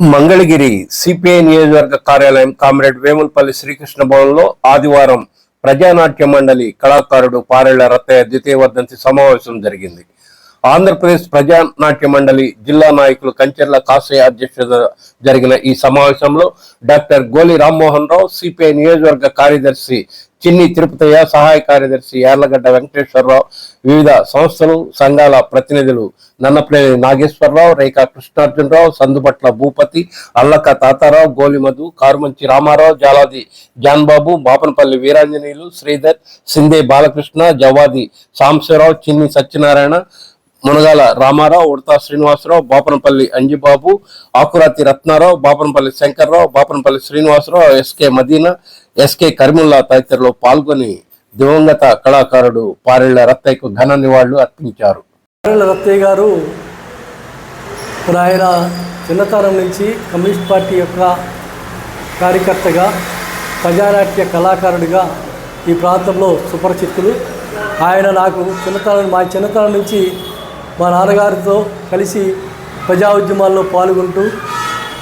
Mangalagiri CPI నియోజకవర్గ కార్యాలయం comrade Vemulapalli Srikrishna భవన్లో ఆదివారం ప్రజానాట్య మండలి కళాకారుడు పారెళ్ళ రత్తయ్య ద్వితీయ వర్ధంతి సమావేశం జరిగింది. ఆంధ్రప్రదేశ్ ప్రజానాట్య మండలి జిల్లా నాయకులు కంచెర్ల కాసయ్య అధ్యక్షత జరిగిన ఈ సమావేశంలో డాక్టర్ గోలి రామ్మోహన్ రావు సిపిఐ నియోజకవర్గ కార్యదర్శి చిన్ని తిరుపతయ్య సహాయ కార్యదర్శి యార్లగడ్డ వెంకటేశ్వరరావు వివిధ సంస్థలు సంఘాల ప్రతినిధులు నన్నప్రేమి నాగేశ్వరరావు రేఖా కృష్ణార్జునరావు సందుపట్ల భూపతి అల్లక తాతారావు గోలిమధు కారుమంచి రామారావు జాలాది జాన్బాబు బాపనపల్లి వీరాంజనేయులు శ్రీధర్ సిందే బాలకృష్ణ జవాది సాంబశివరావు చిన్ని సత్యనారాయణ మునగాల రామారావు ఉడతా శ్రీనివాసరావు బాపనపల్లి అంజిబాబు ఆకురాతి రత్నారావు బాపనపల్లి శంకర్రావు బాపనపల్లి శ్రీనివాసరావు ఎస్కే మదీనా ఎస్కే కరిముల్లా తదితరులు పాల్గొని దివంగత కళాకారుడు పారెళ్ళ రత్తయ్యకు ఘన నివాళులు అర్పించారు. నారాయణ రత్తయ్య గారు ఆయన చిన్నతనం నుంచి కమ్యూనిస్ట్ పార్టీ యొక్క కార్యకర్తగా ప్రజానాట్య కళాకారుడిగా ఈ ప్రాంతంలో సుపరిచితులు. ఆయన నాకు చిన్నతనం మా చిన్నతనం నుంచి మా నాన్నగారితో కలిసి ప్రజా ఉద్యమాల్లో పాల్గొంటూ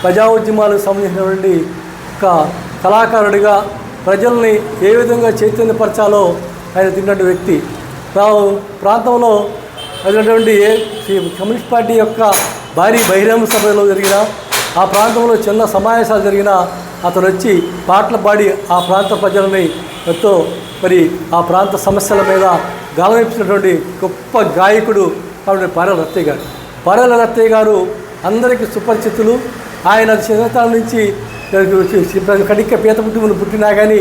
ప్రజా ఉద్యమాలకు సంబంధించినటువంటి ఒక కళాకారుడిగా ప్రజల్ని ఏ విధంగా చైతన్యపరచాలో ఆయన తిన్నటువంటి వ్యక్తి. తాము ప్రాంతంలో అయినటువంటి ఏ కమ్యూనిస్ట్ పార్టీ యొక్క భారీ బహిరంగ సభలో జరిగిన ఆ ప్రాంతంలో చిన్న సమావేశాలు జరిగిన అతను వచ్చి పాటలు పాడి ఆ ప్రాంత ప్రజలని ఎంతో మరి ఆ ప్రాంత సమస్యల మీద గాలవించినటువంటి గొప్ప గాయకుడు కాబట్టి పారాల రత్తయ్య గారు. పారాల రత్తయ్య గారు అందరికీ సుపరిచితులు. ఆయన చిన్నతనం నుంచి కడిక్క పీత పుట్టుములు పుట్టినా కానీ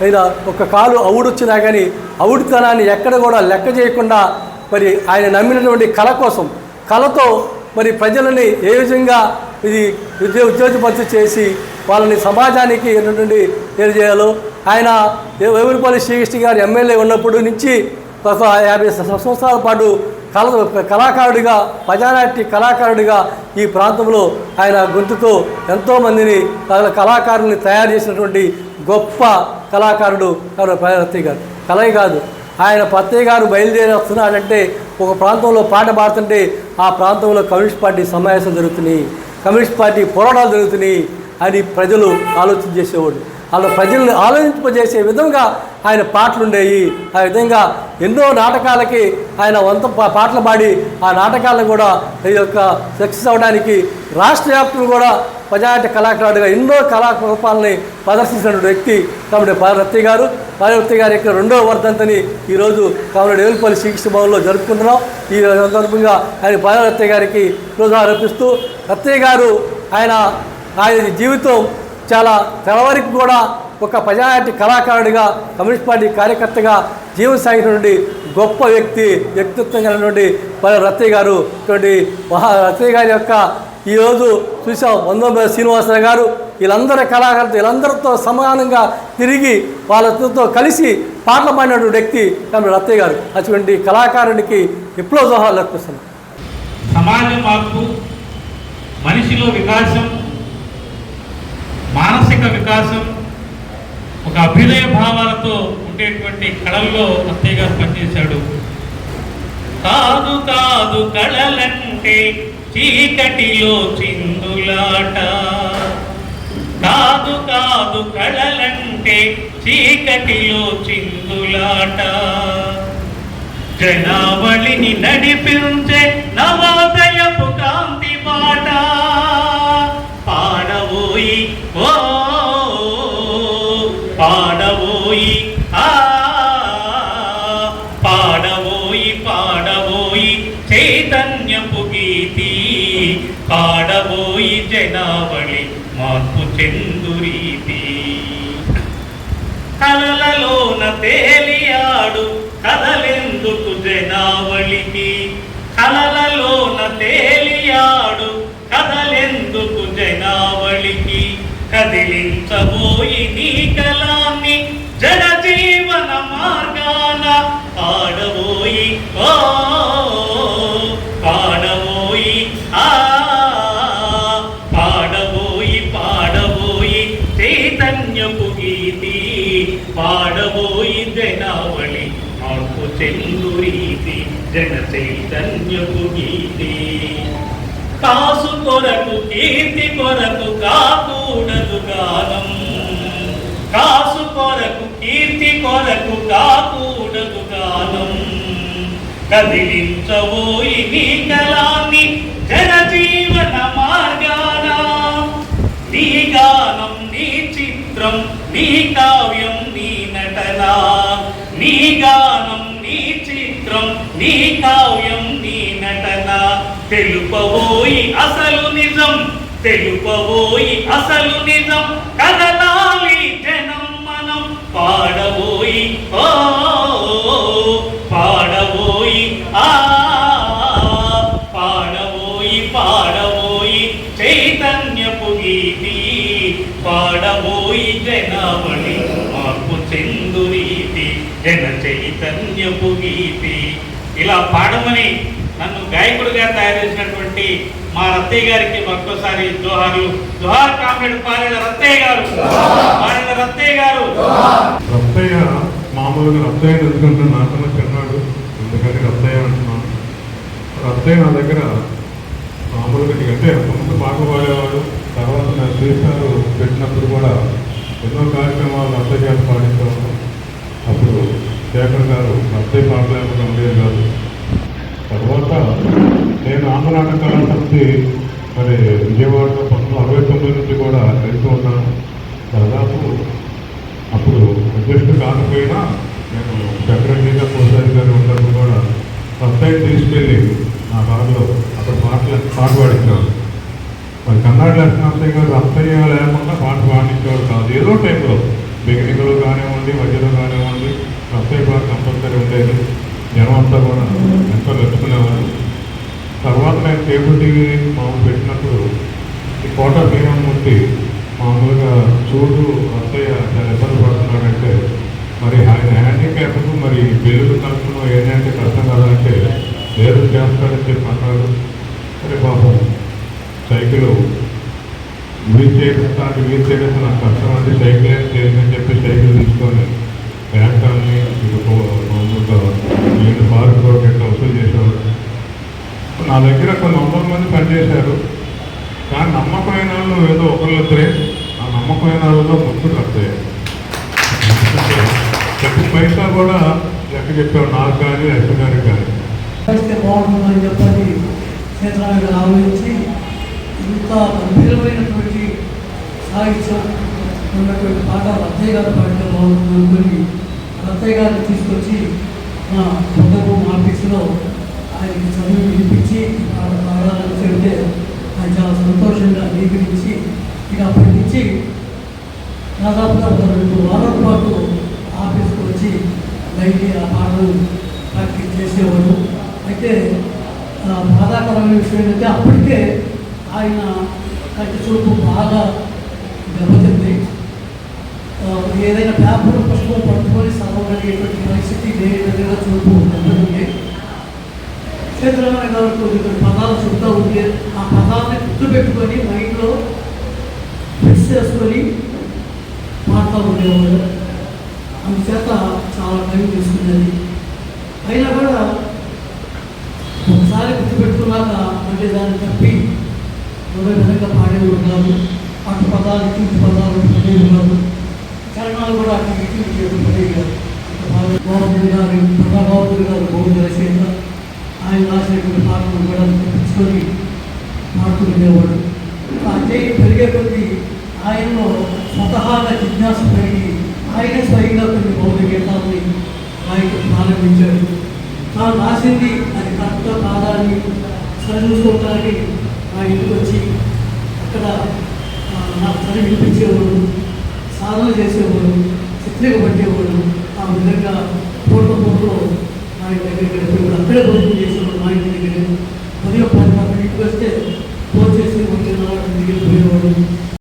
లేదా ఒక కాలు అవుడొచ్చినా కానీ అవుడితనాన్ని ఎక్కడ కూడా లెక్క చేయకుండా మరి ఆయన నమ్మినటువంటి కళ కోసం కళతో మరి ప్రజలని ఏ విధంగా ఇది ఉద్యోగ ఉద్యోగపరిచి చేసి వాళ్ళని సమాజానికి ఏంటంటే తెలియజేయాలో ఆయన వేవులపల్లి శ్రీకృష్ణ గారు ఎమ్మెల్యే ఉన్నప్పుడు నుంచి యాభై సంవత్సరాల పాటు కళ కళాకారుడిగా ప్రజానాట్య కళాకారుడిగా ఈ ప్రాంతంలో ఆయన గొంతుతో ఎంతోమందిని కళాకారుల్ని తయారు చేసినటువంటి గొప్ప కళాకారుడు రత్తయ్య గారు. కలయి కాదు. ఆయన పత్తయ్య గారు బయలుదేరి వస్తున్నాడంటే ఒక ప్రాంతంలో పాట పాడుతుంటే ఆ ప్రాంతంలో కమ్యూనిస్ట్ పార్టీ సమావేశం జరుగుతున్నాయి. కమ్యూనిస్ట్ పార్టీ పోరాటాలు జరుగుతున్నాయి అని ప్రజలు ఆలోచన చేసేవాడు అలా ప్రజల్ని ఆలోచింపజేసే విధంగా ఆయన పాటలు ఉండేవి ఆ విధంగా ఎన్నో నాటకాలకి ఆయన వంత పాటలు పాడి ఆ నాటకాలను కూడా ఈ యొక్క సక్సెస్ అవ్వడానికి రాష్ట్ర వ్యాప్తంగా కూడా ప్రజానాట్య కళాకారుడిగా ఎన్నో కళారూపాలని ప్రదర్శించిన వ్యక్తి కాబట్టి పార్వతి గారు. పార్వతి గారి యొక్క రెండవ వర్ధంతిని ఈరోజు కామరెడ్డి వేలుపల్లి శ్రీకృష్ణ భవన్లో జరుపుకుంటున్నాం. ఈ సందర్భంగా ఆయన పార్వతి గారికి రోజు ఆరోపిస్తూ రత్తయ్య గారు ఆయన ఆయన జీవితం చాలా తెలవరికి కూడా ఒక ప్రజానాట్య కళాకారుడిగా కమ్యూనిస్ట్ పార్టీ కార్యకర్తగా జీవన సాగినటువంటి గొప్ప వ్యక్తి వ్యక్తిత్వం కలిగినటువంటి ప- రత్తయ్య గారు ఇటువంటి మహా రత్తయ్య గారి యొక్క ఈరోజు చూసాం వందల శ్రీనివాసరావు గారు. వీళ్ళందరూ కళాకారులతో వీళ్ళందరితో సమానంగా తిరిగి వాళ్ళతో కలిసి పాటలు పాడినటువంటి వ్యక్తి కాబట్టి రత్తయ్య గారు. అటువంటి కళాకారునికి ఎప్పుడో దోహాలు అర్పిస్తున్నాం. సమాజ మార్పు మనిషిలో వికాసం మానసిక వికాసం ఒక అభ్యుదయ భావాలతో ఉండేటువంటి కళల్లో అత్తయ్య గారు పనిచేశాడు. కాదు కాదు కళలంటే చీకటిలో చిందులాట. కాదు కాదు కళలంటే చీకటిలో చిందులాట. జనావళిని నడిపించే నవాద పాడబోయి జనావళి మార్పు చెందురీతి కలలలోన తేలియాడు కదలెందుకు జనావళికి? కలలలోన తేలియాడు కదలెందుకు జనావళికి? కదిలించబోయి నీ కలాన్ని జన జీవన మార్గాన పాడబోయి ఓ పాడబోయిందే నావళి మార్పు చెందు రీతి జన చైతన్యపు గీతి కాసు కొరకు కీర్తి కొరకు కాకూడదు గానం కాసు కొరకు కీర్తి కొరకు కాకూడదు గానం కదిలించబోయి నీ కళాన్ని కావ్యం నీ నటన నీ గానం నీ చిత్రం నీ కావ్యం నీ నటన. తెలుపబోయి అసలు నిజం తెలుపబోయి అసలు నిజం. కదలాలి జనం మనం పాడబోయి ఓ పాడమని నన్ను గాయకుడిగా తయారు చేసినటువంటి మా రత్తయ్య గారికి మరొకసారి జోహార్లు జోహార్ కామ్రేడ్ పారేల రత్తయ్య గారు. పారేల రత్తయ్య గారు. రత్తయ్య మామూలుగా రత్తయ్య ఎందుకంటే నాకన్నా చిన్నాడు. ఎందుకంటే రత్తయ్య అంటున్నాను రత్తయ్య నా దగ్గర మామూలుగా అంటే ముందు పాట పాడేవాడు. తర్వాత నా శ్రీశారు పెట్టినప్పుడు కూడా ఎన్నో కార్యక్రమాలు రత్తయ్య గారు పాడించేవాడు. అప్పుడు శేఖర్ గారు రత్తయ్య పాటలేకుండా ఉండేది కాదు. తర్వాత నేను ఆంధ్రనాటక కళా సమితి మరి విజయవాడలో పంతొమ్మిది అరవై తొమ్మిది నుంచి కూడా వెళ్తూ ఉన్నాను. దాదాపు అప్పుడు అధ్యక్షుడు కాకపోయినా నేను సెక్రటరీగా కోసారి గారు ఉన్నప్పుడు కూడా. ఫస్ట్ తీసుకెళ్ళి నా బాధలో అక్కడ పాటలు పాట పాడించాను మరి కన్నడ లక్ష్మణయ్య గారు అత్తయ్య లేకుండా పాట పాడించేవాడు కాదు. ఏదో టైంలో బిగినింగ్లో కానివ్వండి మధ్యలో కానివ్వండి అత్తయ్య పాట కంపల్సరీ ఉండేది. జనమంతా కూడా ఎంతో మెచ్చుకునేవారు. తర్వాత నేను కేబుల్ టీవీ మామూలు పెట్టినప్పుడు ఈ కోట భీమమూర్తి మామూలుగా చూడు అత్తయ్య చాలా ఇబ్బంది పడుతున్నాడంటే మరి ఆయన హ్యాండిక్యాప్కు మరి బిల్లులు కలుపుకున్నాం ఏంటంటే కష్టం కాదంటే లేదు చేస్తాడని చెప్పి అన్నాడు మరి పాపం సైకిల్ వీల్ చేయడం వీల్ చేయడం నాకు కష్టం అంటే సైకిల్ ఏం చేయదని చెప్పి సైకిల్ తీసుకొని బ్యాంకాన్ని మామూలుగా నేను పార్క్ రోడ్ ఎట్లా వసూలు చేసేవాడు నా దగ్గర కొన్ని వందల మంది పనిచేశారు. కానీ నమ్మకమైన వాళ్ళు ఏదో ఒకళ్ళిద్దరే ఆ నమ్మకమైన వాళ్ళలో ముందుకు వస్తాయి ప్రతి పైసా కూడా లెక్క చెప్పారు నాకు కానీ ఎస్ గారికి కానీ. బాగుంటుందని చెప్పని క్షేత్రానికి ఆలోచించి ఇంత గంభీరమైనటువంటి సాహిత్యం ఉన్నటువంటి పాట రత్తయ్య గారు పాడితే బాగుంటుంది అనుకుని అత్తయ్య గారిని తీసుకొచ్చి మా పొద్దకు మా ఆయనకి చదువు వినిపించి పాఠాలను చెబితే ఆయన చాలా సంతోషంగా అంగీకరించి ఇక అప్పటి నుంచి దాదాపుగా ఒక రెండు వారాల పాటు ఆఫీస్కి వచ్చి డైలీ ఆ పాటలు ప్రాక్టీస్ చేసేవాడు. అయితే బాధాకరమైన విషయం ఏంటంటే అప్పటికే ఆయన కంటి చూపు బాగా దెబ్బతింది. ఏదైనా పేపర్ ఉండేటువంటి పరిస్థితి లేని విధంగా చూపు దెబ్బతింది క్షేత్రమైన గారు కొన్ని కొన్ని పదాలు చెప్తూ ఉంటే ఆ పదాలని గుర్తుపెట్టుకొని మైండ్లో ఫిక్స్ చేసుకొని పాడుతూ ఉండేవాడు అందుచేత చాలా టైం తీసుకునేది. అయినా కూడా ఒకసారి గుర్తుపెట్టుకున్నాక మళ్ళీ దాన్ని తప్పి మరో విధంగా పాడేవాడు కాదు అటు పదాలు ఇటు పదాలు పడేవి కాదు చరణాలు కూడా అటు ఇటు ఇటు పడేవి కాదు బాబు గారు ప్రభాబాబు గారు బౌద్ధ రచయిత ఆయన రాసినటువంటి పాటలు కూడా తెప్పించుకొని పాడుతూ ఉండేవాడు. అంటే పెరిగే కొద్దీ ఆయనలో స్వతహాగా జిజ్ఞాస పెరిగి ఆయన స్వయంగా కొన్ని బౌద్ధ గీతాలని ఆయన ప్రారంభించాడు. తాను రాసింది అది కరెక్ట్గా కాదాన్ని సరిచూసుకోవడానికి నా ఇంటికి వచ్చి అక్కడ నాకు చదివి వినిపించేవాడు సాధన చేసేవాడు చిత్రిక పట్టేవాడు. ఆ విధంగా పూర్వపూర్వం మా ఇంటి దగ్గర అక్కడే భోజనం చేసేవాడు మా ఇంటి దగ్గర.